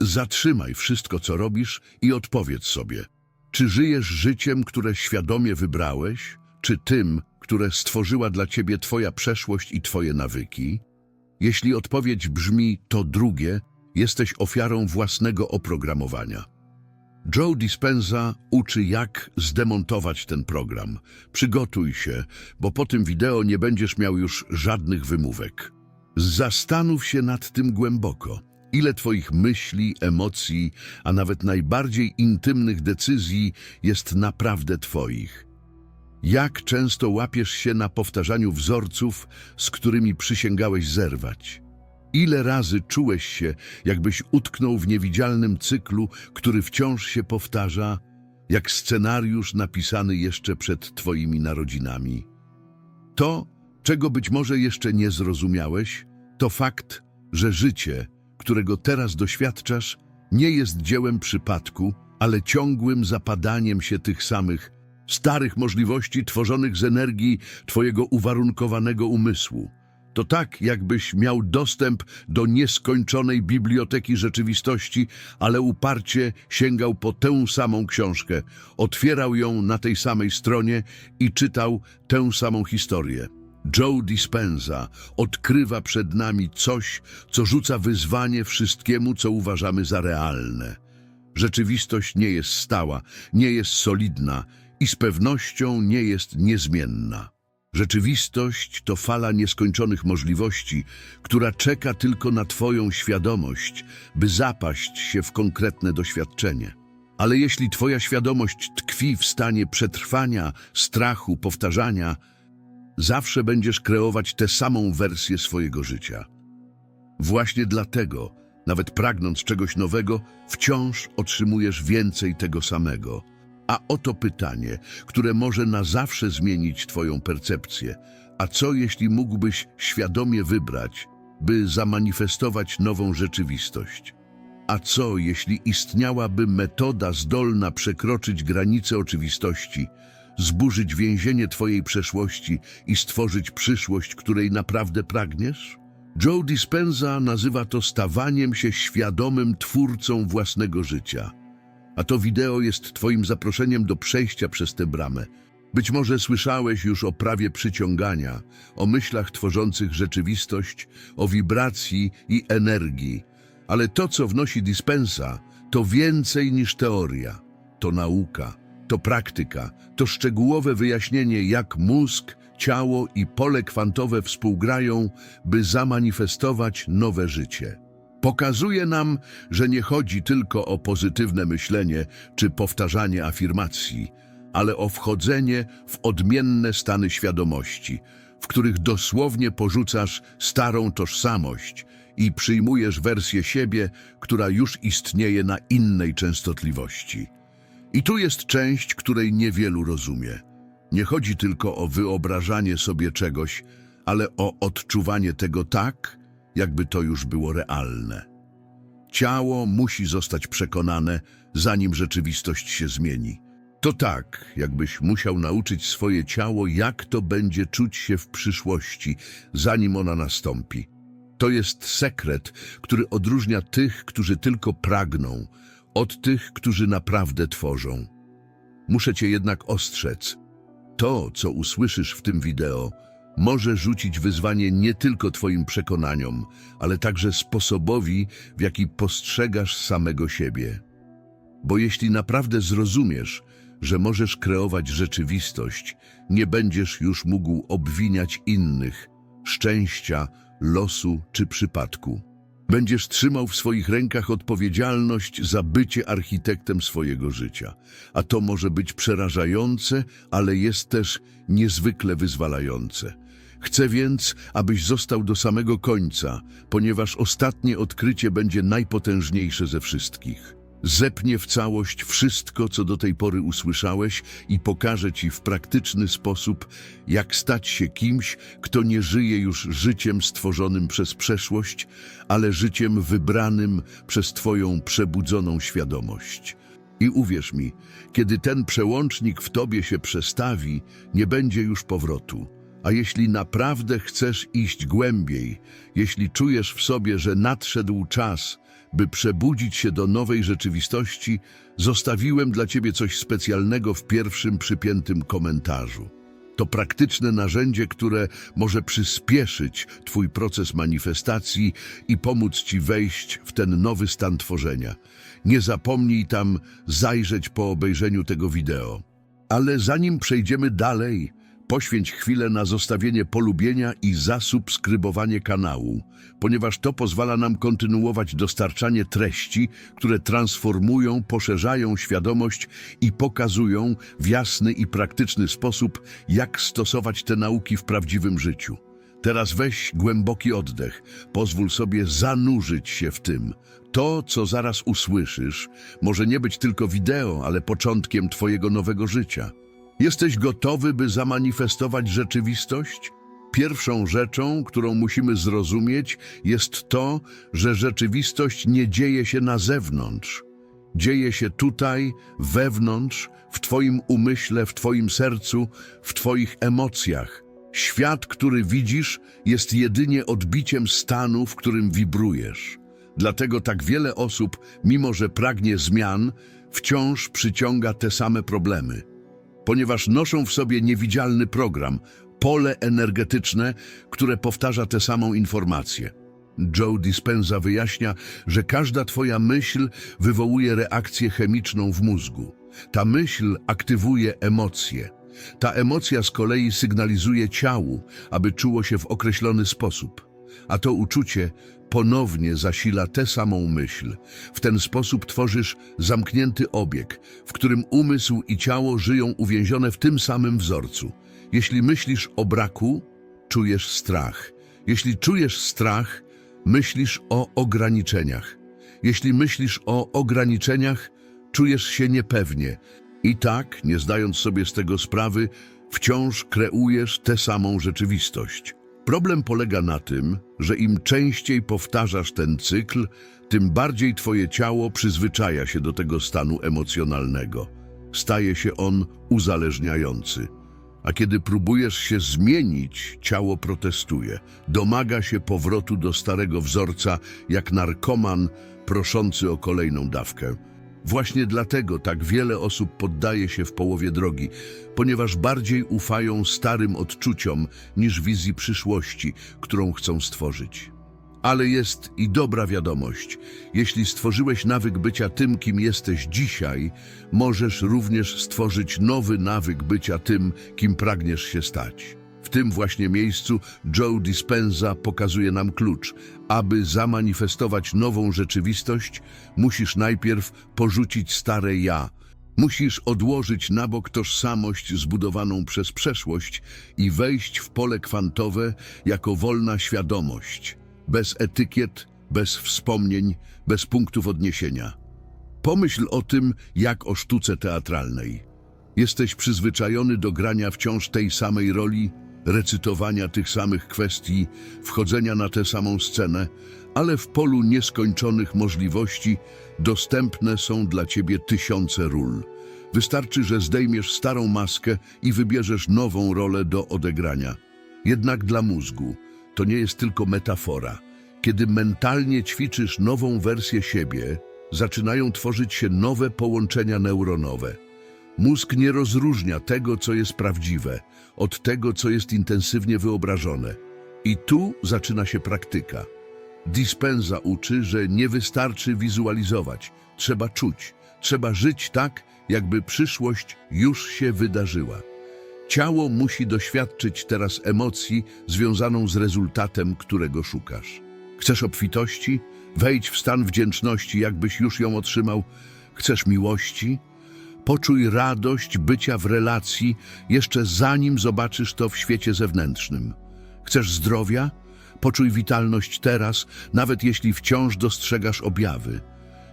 Zatrzymaj wszystko, co robisz i odpowiedz sobie, czy żyjesz życiem, które świadomie wybrałeś, czy tym, które stworzyła dla ciebie twoja przeszłość i twoje nawyki? Jeśli odpowiedź brzmi to drugie, jesteś ofiarą własnego oprogramowania. Joe Dispenza uczy, jak zdemontować ten program. Przygotuj się, bo po tym wideo nie będziesz miał już żadnych wymówek. Zastanów się nad tym głęboko. Ile Twoich myśli, emocji, a nawet najbardziej intymnych decyzji jest naprawdę Twoich? Jak często łapiesz się na powtarzaniu wzorców, z którymi przysięgałeś zerwać? Ile razy czułeś się, jakbyś utknął w niewidzialnym cyklu, który wciąż się powtarza, jak scenariusz napisany jeszcze przed Twoimi narodzinami? To, czego być może jeszcze nie zrozumiałeś, to fakt, że życie, którego teraz doświadczasz, nie jest dziełem przypadku, ale ciągłym zapadaniem się tych samych starych możliwości tworzonych z energii Twojego uwarunkowanego umysłu. To tak, jakbyś miał dostęp do nieskończonej biblioteki rzeczywistości, ale uparcie sięgał po tę samą książkę, otwierał ją na tej samej stronie i czytał tę samą historię. Joe Dispenza odkrywa przed nami coś, co rzuca wyzwanie wszystkiemu, co uważamy za realne. Rzeczywistość nie jest stała, nie jest solidna i z pewnością nie jest niezmienna. Rzeczywistość to fala nieskończonych możliwości, która czeka tylko na Twoją świadomość, by zapaść się w konkretne doświadczenie. Ale jeśli Twoja świadomość tkwi w stanie przetrwania, strachu, powtarzania, zawsze będziesz kreować tę samą wersję swojego życia. Właśnie dlatego, nawet pragnąc czegoś nowego, wciąż otrzymujesz więcej tego samego. A oto pytanie, które może na zawsze zmienić Twoją percepcję. A co jeśli mógłbyś świadomie wybrać, by zamanifestować nową rzeczywistość? A co jeśli istniałaby metoda zdolna przekroczyć granice oczywistości, zburzyć więzienie Twojej przeszłości i stworzyć przyszłość, której naprawdę pragniesz? Joe Dispenza nazywa to stawaniem się świadomym twórcą własnego życia. A to wideo jest Twoim zaproszeniem do przejścia przez tę bramę. Być może słyszałeś już o prawie przyciągania, o myślach tworzących rzeczywistość, o wibracji i energii. Ale to, co wnosi Dispensa, to więcej niż teoria. To nauka, to praktyka, to szczegółowe wyjaśnienie, jak mózg, ciało i pole kwantowe współgrają, by zamanifestować nowe życie. Pokazuje nam, że nie chodzi tylko o pozytywne myślenie czy powtarzanie afirmacji, ale o wchodzenie w odmienne stany świadomości, w których dosłownie porzucasz starą tożsamość i przyjmujesz wersję siebie, która już istnieje na innej częstotliwości. I tu jest część, której niewielu rozumie. Nie chodzi tylko o wyobrażanie sobie czegoś, ale o odczuwanie tego tak, jakby to już było realne. Ciało musi zostać przekonane, zanim rzeczywistość się zmieni. To tak, jakbyś musiał nauczyć swoje ciało, jak to będzie czuć się w przyszłości, zanim ona nastąpi. To jest sekret, który odróżnia tych, którzy tylko pragną, od tych, którzy naprawdę tworzą. Muszę cię jednak ostrzec. To, co usłyszysz w tym wideo, może rzucić wyzwanie nie tylko twoim przekonaniom, ale także sposobowi, w jaki postrzegasz samego siebie. Bo jeśli naprawdę zrozumiesz, że możesz kreować rzeczywistość, nie będziesz już mógł obwiniać innych, szczęścia, losu czy przypadku. Będziesz trzymał w swoich rękach odpowiedzialność za bycie architektem swojego życia. A to może być przerażające, ale jest też niezwykle wyzwalające. Chcę więc, abyś został do samego końca, ponieważ ostatnie odkrycie będzie najpotężniejsze ze wszystkich. Zepnie w całość wszystko, co do tej pory usłyszałeś i pokaże ci w praktyczny sposób, jak stać się kimś, kto nie żyje już życiem stworzonym przez przeszłość, ale życiem wybranym przez twoją przebudzoną świadomość. I uwierz mi, kiedy ten przełącznik w tobie się przestawi, nie będzie już powrotu. A jeśli naprawdę chcesz iść głębiej, jeśli czujesz w sobie, że nadszedł czas, by przebudzić się do nowej rzeczywistości, zostawiłem dla Ciebie coś specjalnego w pierwszym przypiętym komentarzu. To praktyczne narzędzie, które może przyspieszyć Twój proces manifestacji i pomóc Ci wejść w ten nowy stan tworzenia. Nie zapomnij tam zajrzeć po obejrzeniu tego wideo. Ale zanim przejdziemy dalej, poświęć chwilę na zostawienie polubienia i zasubskrybowanie kanału, ponieważ to pozwala nam kontynuować dostarczanie treści, które transformują, poszerzają świadomość i pokazują w jasny i praktyczny sposób, jak stosować te nauki w prawdziwym życiu. Teraz weź głęboki oddech, pozwól sobie zanurzyć się w tym. To, co zaraz usłyszysz, może nie być tylko wideo, ale początkiem Twojego nowego życia. Jesteś gotowy, by zamanifestować rzeczywistość? Pierwszą rzeczą, którą musimy zrozumieć, jest to, że rzeczywistość nie dzieje się na zewnątrz. Dzieje się tutaj, wewnątrz, w Twoim umyśle, w Twoim sercu, w Twoich emocjach. Świat, który widzisz, jest jedynie odbiciem stanu, w którym wibrujesz. Dlatego tak wiele osób, mimo że pragnie zmian, wciąż przyciąga te same problemy ponieważ noszą w sobie niewidzialny program, pole energetyczne, które powtarza tę samą informację. Joe Dispenza wyjaśnia, że każda twoja myśl wywołuje reakcję chemiczną w mózgu. Ta myśl aktywuje emocje. Ta emocja z kolei sygnalizuje ciału, aby czuło się w określony sposób. A to uczucie ponownie zasila tę samą myśl. W ten sposób tworzysz zamknięty obieg, w którym umysł i ciało żyją uwięzione w tym samym wzorcu. Jeśli myślisz o braku, czujesz strach. Jeśli czujesz strach, myślisz o ograniczeniach. Jeśli myślisz o ograniczeniach, czujesz się niepewnie. I tak, nie zdając sobie z tego sprawy, wciąż kreujesz tę samą rzeczywistość. Problem polega na tym, że im częściej powtarzasz ten cykl, tym bardziej twoje ciało przyzwyczaja się do tego stanu emocjonalnego. Staje się on uzależniający. A kiedy próbujesz się zmienić, ciało protestuje. Domaga się powrotu do starego wzorca, jak narkoman proszący o kolejną dawkę. Właśnie dlatego tak wiele osób poddaje się w połowie drogi, ponieważ bardziej ufają starym odczuciom niż wizji przyszłości, którą chcą stworzyć. Ale jest i dobra wiadomość. Jeśli stworzyłeś nawyk bycia tym, kim jesteś dzisiaj, możesz również stworzyć nowy nawyk bycia tym, kim pragniesz się stać. W tym właśnie miejscu Joe Dispenza pokazuje nam klucz. Aby zamanifestować nową rzeczywistość, musisz najpierw porzucić stare ja. Musisz odłożyć na bok tożsamość zbudowaną przez przeszłość i wejść w pole kwantowe jako wolna świadomość. Bez etykiet, bez wspomnień, bez punktów odniesienia. Pomyśl o tym, jak o sztuce teatralnej. Jesteś przyzwyczajony do grania wciąż tej samej roli, recytowania tych samych kwestii, wchodzenia na tę samą scenę, ale w polu nieskończonych możliwości dostępne są dla ciebie tysiące ról. Wystarczy, że zdejmiesz starą maskę i wybierzesz nową rolę do odegrania. Jednak dla mózgu to nie jest tylko metafora. Kiedy mentalnie ćwiczysz nową wersję siebie, zaczynają tworzyć się nowe połączenia neuronowe. Mózg nie rozróżnia tego, co jest prawdziwe, od tego, co jest intensywnie wyobrażone. I tu zaczyna się praktyka. Dispenza uczy, że nie wystarczy wizualizować, trzeba czuć, trzeba żyć tak, jakby przyszłość już się wydarzyła. Ciało musi doświadczyć teraz emocji związaną z rezultatem, którego szukasz. Chcesz obfitości? Wejdź w stan wdzięczności, jakbyś już ją otrzymał. Chcesz miłości? Poczuj radość bycia w relacji jeszcze zanim zobaczysz to w świecie zewnętrznym. Chcesz zdrowia? Poczuj witalność teraz, nawet jeśli wciąż dostrzegasz objawy.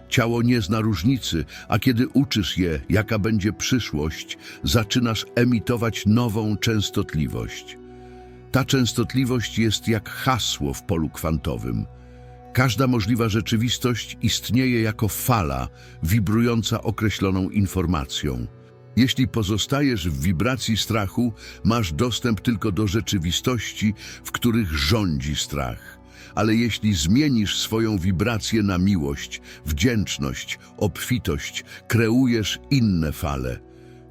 Ciało nie zna różnicy, a kiedy uczysz je, jaka będzie przyszłość, zaczynasz emitować nową częstotliwość. Ta częstotliwość jest jak hasło w polu kwantowym. Każda możliwa rzeczywistość istnieje jako fala wibrująca określoną informacją. Jeśli pozostajesz w wibracji strachu, masz dostęp tylko do rzeczywistości, w których rządzi strach. ale jeśli zmienisz swoją wibrację na miłość, wdzięczność, obfitość, kreujesz inne fale.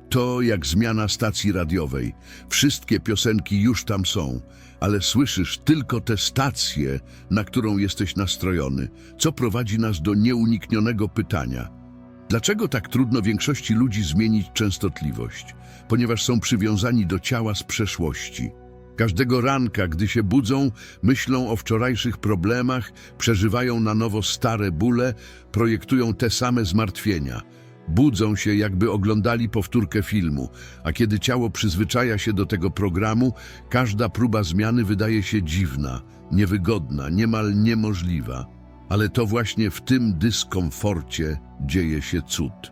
To jak zmiana stacji radiowej. Wszystkie piosenki już tam są, ale słyszysz tylko tę stację, na którą jesteś nastrojony, co prowadzi nas do nieuniknionego pytania. Dlaczego tak trudno większości ludzi zmienić częstotliwość? Ponieważ są przywiązani do ciała z przeszłości. Każdego ranka, gdy się budzą, myślą o wczorajszych problemach, przeżywają na nowo stare bóle, projektują te same zmartwienia. Budzą się, jakby oglądali powtórkę filmu, a kiedy ciało przyzwyczaja się do tego programu, każda próba zmiany wydaje się dziwna, niewygodna, niemal niemożliwa. Ale to właśnie w tym dyskomforcie dzieje się cud.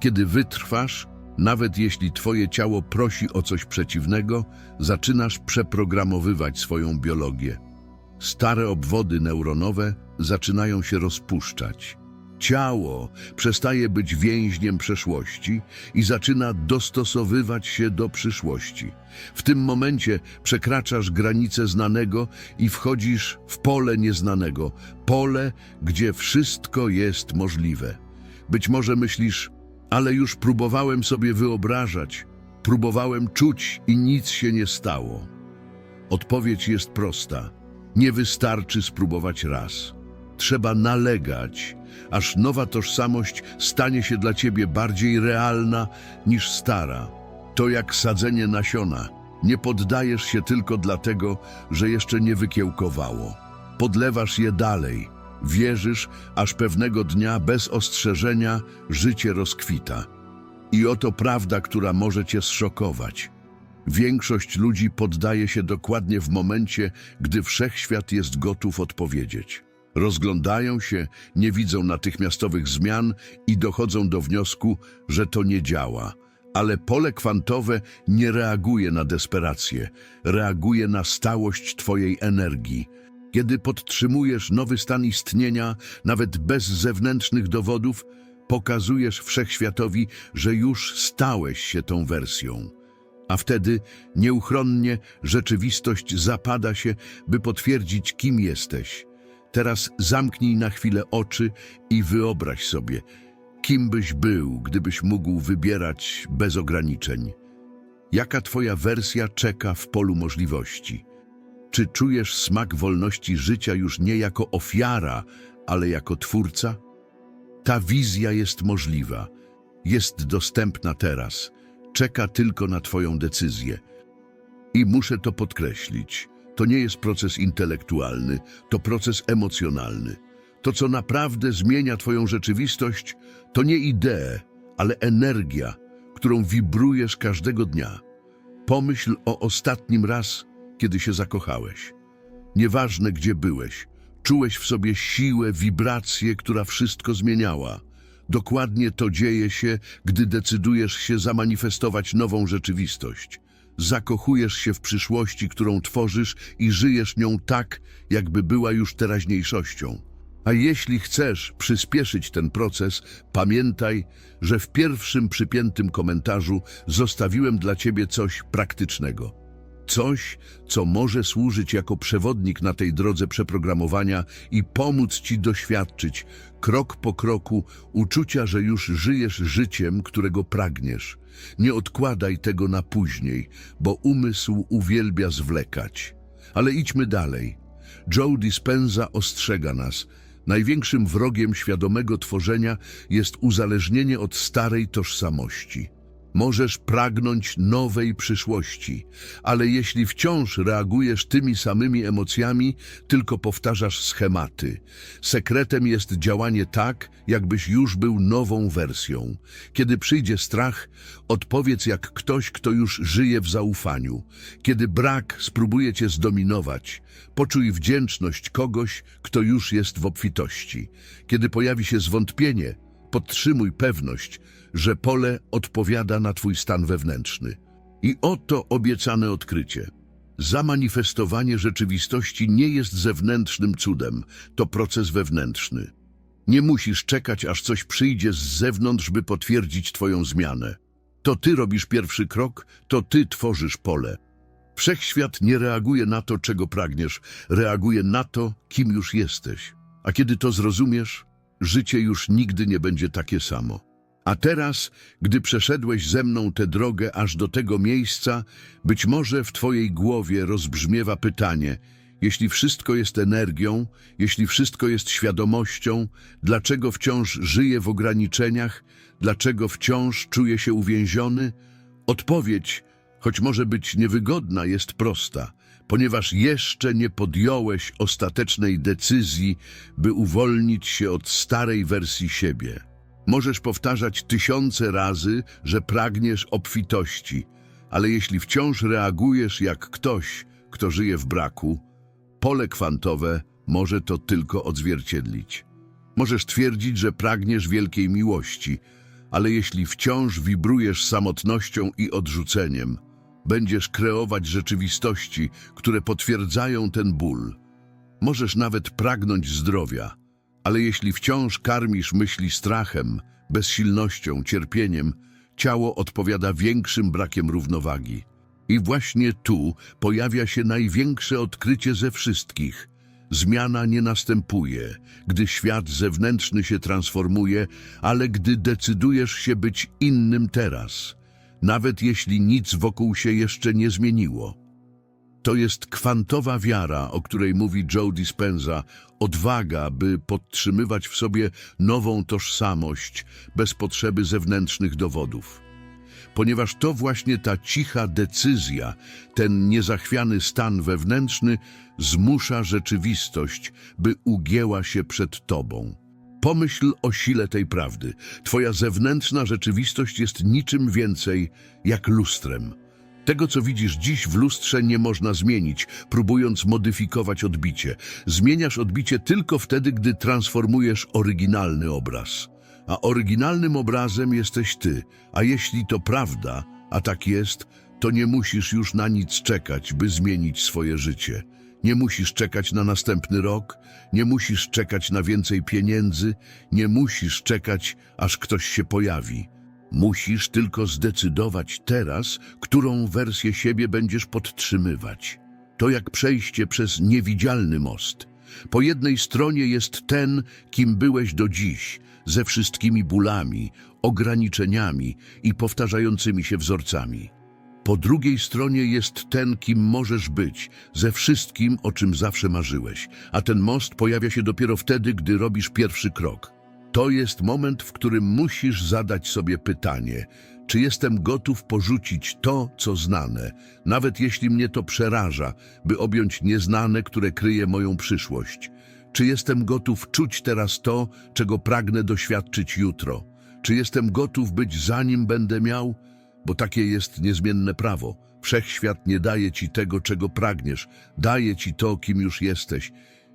Kiedy wytrwasz, nawet jeśli twoje ciało prosi o coś przeciwnego, zaczynasz przeprogramowywać swoją biologię. Stare obwody neuronowe zaczynają się rozpuszczać. Ciało przestaje być więźniem przeszłości i zaczyna dostosowywać się do przyszłości. W tym momencie przekraczasz granice znanego i wchodzisz w pole nieznanego, pole, gdzie wszystko jest możliwe. Być może myślisz, ale już próbowałem sobie wyobrażać, próbowałem czuć i nic się nie stało. Odpowiedź jest prosta. Nie wystarczy spróbować raz. Trzeba nalegać, aż nowa tożsamość stanie się dla ciebie bardziej realna niż stara. To jak sadzenie nasiona. Nie poddajesz się tylko dlatego, że jeszcze nie wykiełkowało. Podlewasz je dalej. Wierzysz, aż pewnego dnia bez ostrzeżenia życie rozkwita. I oto prawda, która może cię zszokować. Większość ludzi poddaje się dokładnie w momencie, gdy wszechświat jest gotów odpowiedzieć. Rozglądają się, nie widzą natychmiastowych zmian i dochodzą do wniosku, że to nie działa. Ale pole kwantowe nie reaguje na desperację, reaguje na stałość Twojej energii. Kiedy podtrzymujesz nowy stan istnienia, nawet bez zewnętrznych dowodów, pokazujesz wszechświatowi, że już stałeś się tą wersją. A wtedy nieuchronnie rzeczywistość zapada się, by potwierdzić, kim jesteś. Teraz zamknij na chwilę oczy i wyobraź sobie, kim byś był, gdybyś mógł wybierać bez ograniczeń. Jaka twoja wersja czeka w polu możliwości? Czy czujesz smak wolności życia już nie jako ofiara, ale jako twórca? Ta wizja jest możliwa, jest dostępna teraz, czeka tylko na Twoją decyzję. I muszę to podkreślić, to nie jest proces intelektualny, to proces emocjonalny. To, co naprawdę zmienia Twoją rzeczywistość, to nie idee, ale energia, którą wibrujesz każdego dnia. Pomyśl o ostatnim raz, kiedy się zakochałeś. Nieważne, gdzie byłeś, czułeś w sobie siłę, wibrację, która wszystko zmieniała. Dokładnie to dzieje się, gdy decydujesz się zamanifestować nową rzeczywistość. Zakochujesz się w przyszłości, którą tworzysz i żyjesz nią tak, jakby była już teraźniejszością. A jeśli chcesz przyspieszyć ten proces, pamiętaj, że w pierwszym przypiętym komentarzu zostawiłem dla ciebie coś praktycznego. Coś, co może służyć jako przewodnik na tej drodze przeprogramowania i pomóc ci doświadczyć, krok po kroku, uczucia, że już żyjesz życiem, którego pragniesz. Nie odkładaj tego na później, bo umysł uwielbia zwlekać. Ale idźmy dalej. Joe Dispenza ostrzega nas. Największym wrogiem świadomego tworzenia jest uzależnienie od starej tożsamości. Możesz pragnąć nowej przyszłości, ale jeśli wciąż reagujesz tymi samymi emocjami, tylko powtarzasz schematy. Sekretem jest działanie tak, jakbyś już był nową wersją. Kiedy przyjdzie strach, odpowiedz jak ktoś, kto już żyje w zaufaniu. Kiedy brak spróbuje cię zdominować, poczuj wdzięczność kogoś, kto już jest w obfitości. Kiedy pojawi się zwątpienie, podtrzymuj pewność, że pole odpowiada na Twój stan wewnętrzny. I oto obiecane odkrycie. Zamanifestowanie rzeczywistości nie jest zewnętrznym cudem, to proces wewnętrzny. Nie musisz czekać, aż coś przyjdzie z zewnątrz, by potwierdzić Twoją zmianę. To Ty robisz pierwszy krok, to Ty tworzysz pole. Wszechświat nie reaguje na to, czego pragniesz, reaguje na to, kim już jesteś. A kiedy to zrozumiesz, życie już nigdy nie będzie takie samo. A teraz, gdy przeszedłeś ze mną tę drogę aż do tego miejsca, być może w twojej głowie rozbrzmiewa pytanie, jeśli wszystko jest energią, jeśli wszystko jest świadomością, dlaczego wciąż żyję w ograniczeniach, dlaczego wciąż czuję się uwięziony? Odpowiedź, choć może być niewygodna, jest prosta, ponieważ jeszcze nie podjąłeś ostatecznej decyzji, by uwolnić się od starej wersji siebie. Możesz powtarzać tysiące razy, że pragniesz obfitości, ale jeśli wciąż reagujesz jak ktoś, kto żyje w braku, pole kwantowe może to tylko odzwierciedlić. Możesz twierdzić, że pragniesz wielkiej miłości, ale jeśli wciąż wibrujesz samotnością i odrzuceniem, będziesz kreować rzeczywistości, które potwierdzają ten ból. Możesz nawet pragnąć zdrowia, ale jeśli wciąż karmisz myśli strachem, bezsilnością, cierpieniem, ciało odpowiada większym brakiem równowagi. I właśnie tu pojawia się największe odkrycie ze wszystkich. Zmiana nie następuje, gdy świat zewnętrzny się transformuje, ale gdy decydujesz się być innym teraz, nawet jeśli nic wokół się jeszcze nie zmieniło. To jest kwantowa wiara, o której mówi Joe Dispenza, odwaga, by podtrzymywać w sobie nową tożsamość bez potrzeby zewnętrznych dowodów. Ponieważ to właśnie ta cicha decyzja, ten niezachwiany stan wewnętrzny zmusza rzeczywistość, by ugięła się przed tobą. Pomyśl o sile tej prawdy. Twoja zewnętrzna rzeczywistość jest niczym więcej jak lustrem. Tego, co widzisz dziś w lustrze, nie można zmienić, próbując modyfikować odbicie. Zmieniasz odbicie tylko wtedy, gdy transformujesz oryginalny obraz. A oryginalnym obrazem jesteś ty, a jeśli to prawda, a tak jest, to nie musisz już na nic czekać, by zmienić swoje życie. Nie musisz czekać na następny rok, nie musisz czekać na więcej pieniędzy, nie musisz czekać, aż ktoś się pojawi. Musisz tylko zdecydować teraz, którą wersję siebie będziesz podtrzymywać. To jak przejście przez niewidzialny most. Po jednej stronie jest ten, kim byłeś do dziś, ze wszystkimi bólami, ograniczeniami i powtarzającymi się wzorcami. Po drugiej stronie jest ten, kim możesz być, ze wszystkim, o czym zawsze marzyłeś, a ten most pojawia się dopiero wtedy, gdy robisz pierwszy krok. To jest moment, w którym musisz zadać sobie pytanie, czy jestem gotów porzucić to, co znane, nawet jeśli mnie to przeraża, by objąć nieznane, które kryje moją przyszłość. Czy jestem gotów czuć teraz to, czego pragnę doświadczyć jutro? Czy jestem gotów być zanim będę miał? Bo takie jest niezmienne prawo. Wszechświat nie daje ci tego, czego pragniesz, daje ci to, kim już jesteś.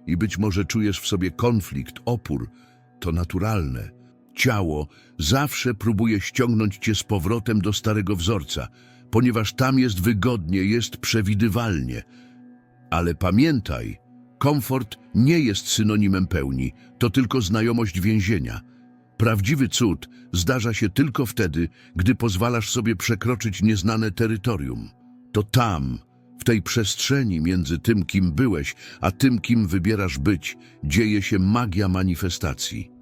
I być może czujesz w sobie konflikt, opór. To naturalne. Ciało zawsze próbuje ściągnąć cię z powrotem do starego wzorca, ponieważ tam jest wygodnie, jest przewidywalnie. Ale pamiętaj, komfort nie jest synonimem pełni, to tylko znajomość więzienia. Prawdziwy cud zdarza się tylko wtedy, gdy pozwalasz sobie przekroczyć nieznane terytorium. To tam, w tej przestrzeni między tym, kim byłeś, a tym, kim wybierasz być, dzieje się magia manifestacji.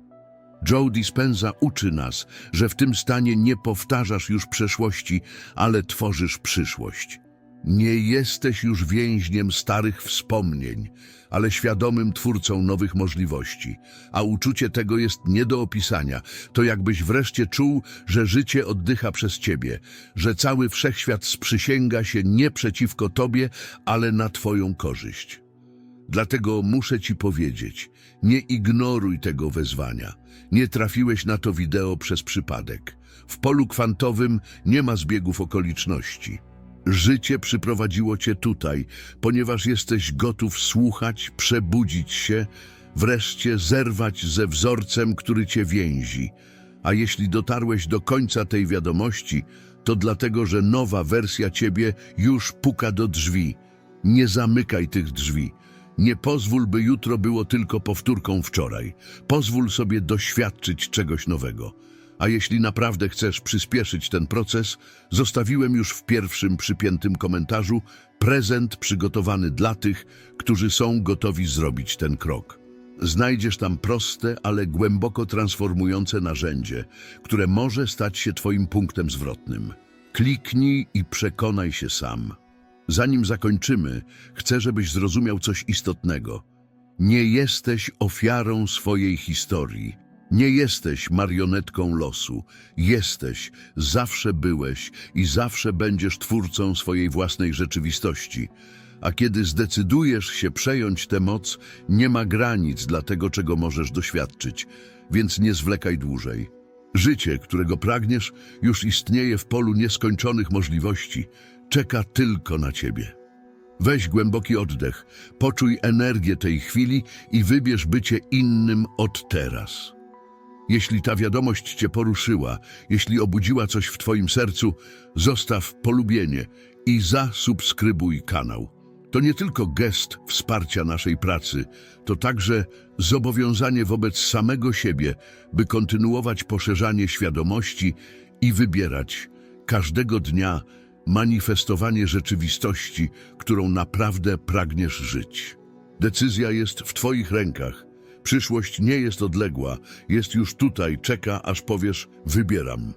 Joe Dispenza uczy nas, że w tym stanie nie powtarzasz już przeszłości, ale tworzysz przyszłość. Nie jesteś już więźniem starych wspomnień, ale świadomym twórcą nowych możliwości. A uczucie tego jest nie do opisania. To jakbyś wreszcie czuł, że życie oddycha przez ciebie, że cały wszechświat sprzysięga się nie przeciwko tobie, ale na twoją korzyść. Dlatego muszę ci powiedzieć, nie ignoruj tego wezwania. Nie trafiłeś na to wideo przez przypadek. W polu kwantowym nie ma zbiegów okoliczności. Życie przyprowadziło cię tutaj, ponieważ jesteś gotów słuchać, przebudzić się, wreszcie zerwać ze wzorcem, który cię więzi. A jeśli dotarłeś do końca tej wiadomości, to dlatego, że nowa wersja ciebie już puka do drzwi. Nie zamykaj tych drzwi. Nie pozwól, by jutro było tylko powtórką wczoraj. Pozwól sobie doświadczyć czegoś nowego. A jeśli naprawdę chcesz przyspieszyć ten proces, zostawiłem już w pierwszym przypiętym komentarzu prezent przygotowany dla tych, którzy są gotowi zrobić ten krok. Znajdziesz tam proste, ale głęboko transformujące narzędzie, które może stać się Twoim punktem zwrotnym. Kliknij i przekonaj się sam. Zanim zakończymy, chcę, żebyś zrozumiał coś istotnego. Nie jesteś ofiarą swojej historii. Nie jesteś marionetką losu. Jesteś, zawsze byłeś i zawsze będziesz twórcą swojej własnej rzeczywistości. A kiedy zdecydujesz się przejąć tę moc, nie ma granic dla tego, czego możesz doświadczyć, więc nie zwlekaj dłużej. Życie, którego pragniesz, już istnieje w polu nieskończonych możliwości. Czeka tylko na ciebie. Weź głęboki oddech, poczuj energię tej chwili i wybierz bycie innym od teraz. Jeśli ta wiadomość Cię poruszyła, jeśli obudziła coś w Twoim sercu, zostaw polubienie i zasubskrybuj kanał. To nie tylko gest wsparcia naszej pracy, to także zobowiązanie wobec samego siebie, by kontynuować poszerzanie świadomości i wybierać każdego dnia manifestowanie rzeczywistości, którą naprawdę pragniesz żyć. Decyzja jest w Twoich rękach. Przyszłość nie jest odległa, jest już tutaj, czeka, aż powiesz: Wybieram.